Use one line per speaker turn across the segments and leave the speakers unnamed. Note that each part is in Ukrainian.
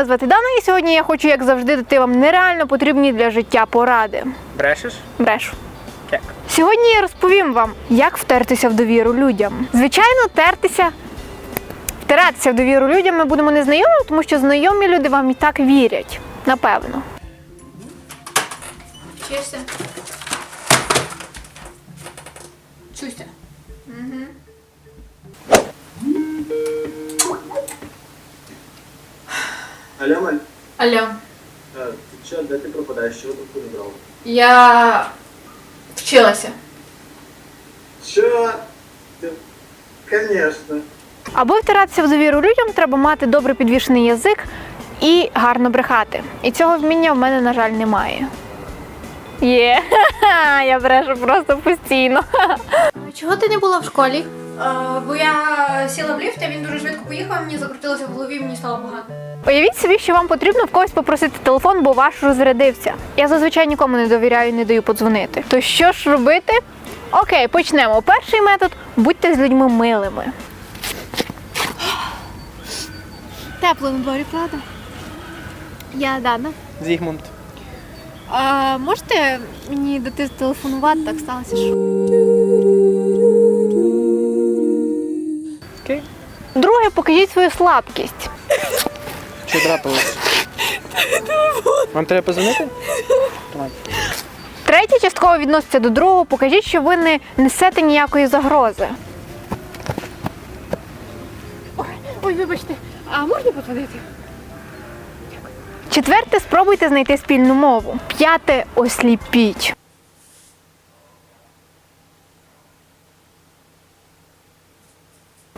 мене звати Дана, і сьогодні я хочу, як завжди, дати вам нереально потрібні для життя поради.
Брешеш?
Брешу.
Як?
Сьогодні я розповім вам, як втертися в довіру людям. Звичайно, тертися. Втиратися в довіру людям ми будемо не знайомі, тому що знайомі люди вам і так вірять. Напевно.
Чешься. Чуйся.
Алло, Маль,
Алло.
а, ти що, де ти пропадаєш? Чого тут не брав?
Я вчилася.
Що? Ти... Конечно.
Аби втиратися в довіру людям, треба мати добре підвішений язик і гарно брехати. І цього вміння в мене, на жаль, немає. Є, я брешу просто постійно.
Чого ти не була в школі? Бо я сіла в ліфт, а він дуже швидко поїхав, мені закрутилося в голові, мені стало погано.
Уявіть собі, що вам потрібно в когось попросити телефон, бо ваш розрядився. Я зазвичай нікому не довіряю і не даю подзвонити. То що ж робити? Окей, почнемо. Перший метод будьте з людьми милими.
Тепло на дворі, правда? Я Дана.
Зігмунд.
А, можете мені дати телефонувати, так сталося, що.
Друге, покажіть свою слабкість.
Що трапилось? Вам треба позвонити? Давай.
Третє частково відноситься до другого. Покажіть, що ви не несете ніякої загрози.
Ой, вибачте, а можна подзвонити?
Четверте, спробуйте знайти спільну мову. П'яте, осліпіть.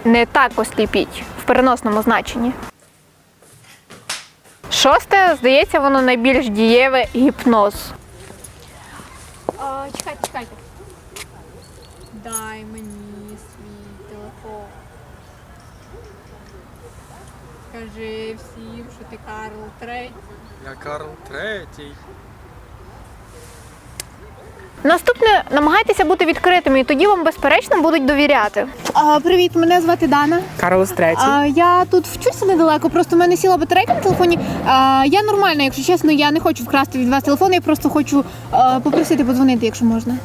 Не так осліпіть в переносному значенні. Шосте, здається, воно найбільш дієве гіпноз.
А, чекайте, чекайте. Дай мені свій телефон. Скажи всім, що ти Карл Третій.
Я Карл Третій.
Наступне намагайтеся бути відкритими, і тоді вам безперечно будуть довіряти.
А, привіт, мене звати Дана.
Карлос Третій.
А, я тут вчуся недалеко, просто в мене сіла батарейка на телефоні. А, я нормальна, якщо чесно, я не хочу вкрасти від вас телефон, я просто хочу а, попросити подзвонити, якщо можна.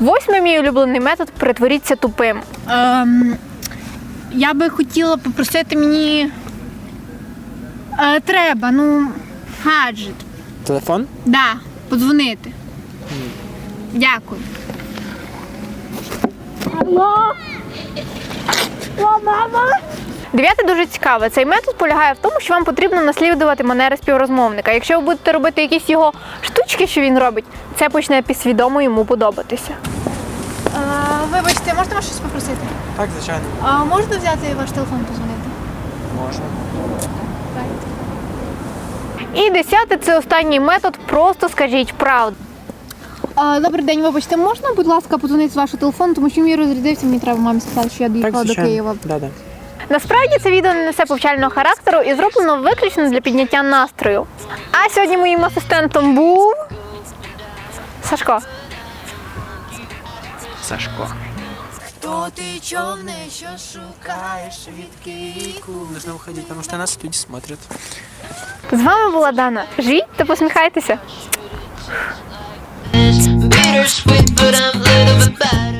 Восьмий мій улюблений метод притворіться тупим.
Ем, я би хотіла попросити мені. Е, треба, ну, гаджет.
Телефон?
Да, подзвонити. Дякую.
Дев'яте дуже цікаве. Цей метод полягає в тому, що вам потрібно наслідувати манери співрозмовника. Якщо ви будете робити якісь його штучки, що він робить, це почне підсвідомо йому подобатися.
А, вибачте, можна вас щось попросити?
Так, звичайно.
А можна взяти ваш телефон позвонити?
Можна.
І десяте це останній метод. Просто скажіть правду.
А, добрий день, вибачте, можна, будь ласка, подзвонити з вашого телефону, тому що мій розрядився, мені треба мамі сказати, що я доїхала до. Києва.
Да, да.
Насправді це відео не несе повчального характеру і зроблено виключно для підняття настрою. А сьогодні моїм асистентом був Сашко.
Сашко.
Хто ти човне, що шукаєш від кику?
Нужно выходить, потому что нас люди смотрят.
З вами була Дана. Живіть та посміхайтеся.
Bittersweet, but I'm a little bit better.